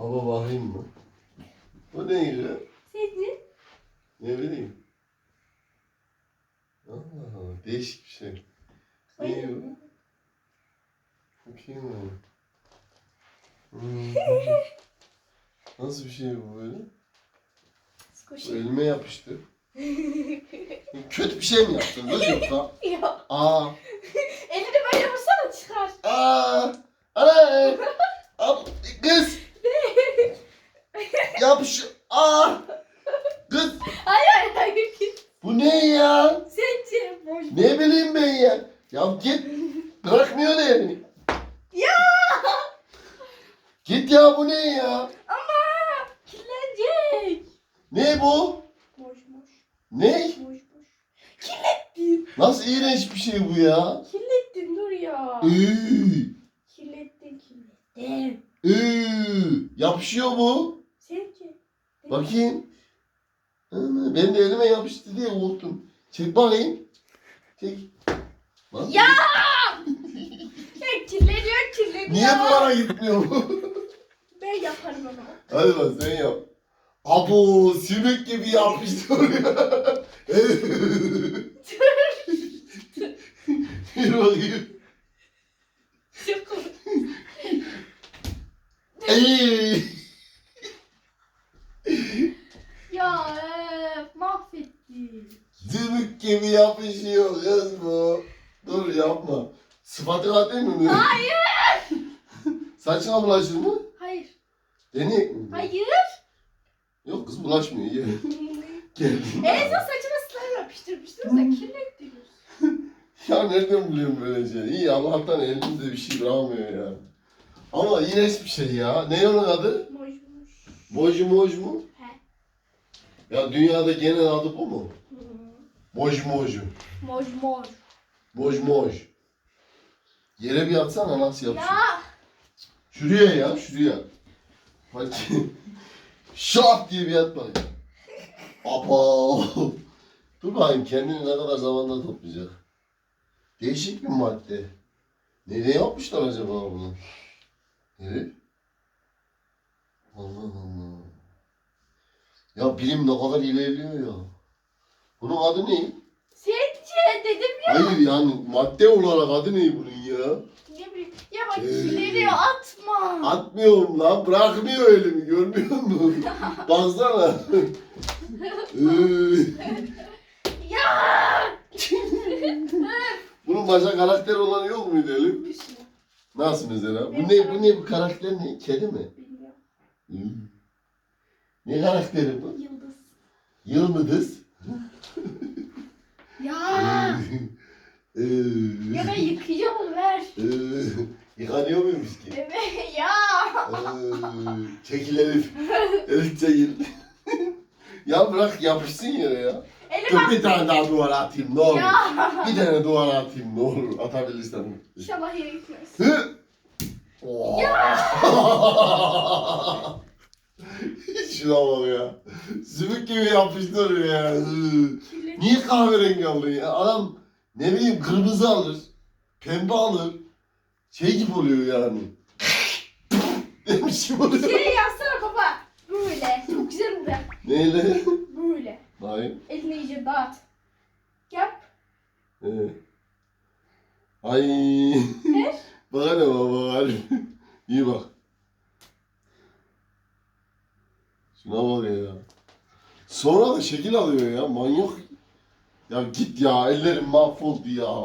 Baba bakayım mı? Bu neydi? Sence? Ne bileyim. Aa, değişik bir şey. Ne bu? Bakayım mı? Hmm. Nasıl bir şey bu böyle? Squishy. Elime yapıştı. Kötü bir şey mi yaptın kız yoksa? Yok. Aa, Elini böyle vursana çıkar. aa, ana, Ab, kız. Yap şu, aa, kız. Hayır hayır. Bu ne ya? Sence? Boş. Ne bileyim ben ya. Ya git, bırakmıyor da elini. Ya. Git ya bu ne ya? Ama. Kirlenecek. Ne bu? Boş boş. Ne? Boş boş. Kirlettin. Nasıl iğrenç bir şey bu ya? Kirlettin dur ya. Üü, Kirlettin kirlettin. üü, yapışıyor bu. Sence? Bakayım. Ana, Ben de elime yapıştı diye korktum. Çek bakayım. Çek. Bak. Ya. Ya kirleniyor kirleniyor. Niye bu bana gitmiyor bu? Ben yaparım ama. Hadi lan sen yap. Abo sümük gibi yapıştı oraya. Bir bakayım. Çok komik. Ey! Ya öf, mahvettin. Sümük gibi yapışıyor kız bu. Dur yapma. Sıfatı değil mi? Hayır. Saçına bulaşır mı? Hayır. Deneyek mi? Hayır. Yok kız bulaşmıyor. Ye. Gel. en son saçıma slime yapıştırmıştınız da kirlettiniz. Ya nereden buluyorum böyle şey? İyi Allah'tan elimde bir şey bırakmıyor ya. Ama iğrenç bir şey ya. Ne onun adı? Moş. Moji moj mu? He. Ya dünyada genel adı bu mu? Moj moju. Moş moş. Moj moj. Yere bir atsana nasıl yapışıyor? Ya. Şuraya ya şuraya. Hadi. Şap diye bir at bakayım. Apa. Dur bakayım kendini ne kadar zamanda toplayacak. Değişik bir madde. Nereye yapmışlar acaba bunu? Evet. Allah Allah. Ya bilim ne kadar ilerliyor ya. Bunun adı ne? Sence dedim ya. Hayır yani madde olarak adı ne bunun ya? Ne bileyim. Ya bak Ee. atma. Atmıyorum lan bırakmıyor elimi görmüyor musun? Baksana. Ee, Ya. Bunun başka karakter olanı yok muydu Elif? Bir şey. Nasıl mesela? Bu ne bu ne bu karakter ne? Kedi mi? Bilmiyorum. Ne karakteri bu? Yıldız. Yıldız. Ya. Ee, ya ben yıkayacağım onu ver. ee, Yıkanıyor muymuş ki? Evet ya. Ee, çekil Elif. Elif çekil. ya bırak yapışsın yere ya. Elim Dur bir tane daha duvara atayım ne olur. Ya. Bir tane duvara atayım ne olur. Atabilirsen. İnşallah yere gitmez. Hı. Şuna bak ya. Zümrüt gibi yapıştır ya. Niye kahverengi aldın ya? Adam ne bileyim kırmızı alır. Pembe alır. Şey gibi oluyor yani. Demişim oluyor. Şey yapsana baba. Böyle. Çok güzel oluyor. Neyle? Böyle. Hayır. Elini iyice dağıt. Yap. Evet. Ay. Ver. bak hele baba. İyi bak. Şuna bak ya. Sonra da şekil alıyor ya. Manyak. Ya git ya. Ellerim mahvoldu ya.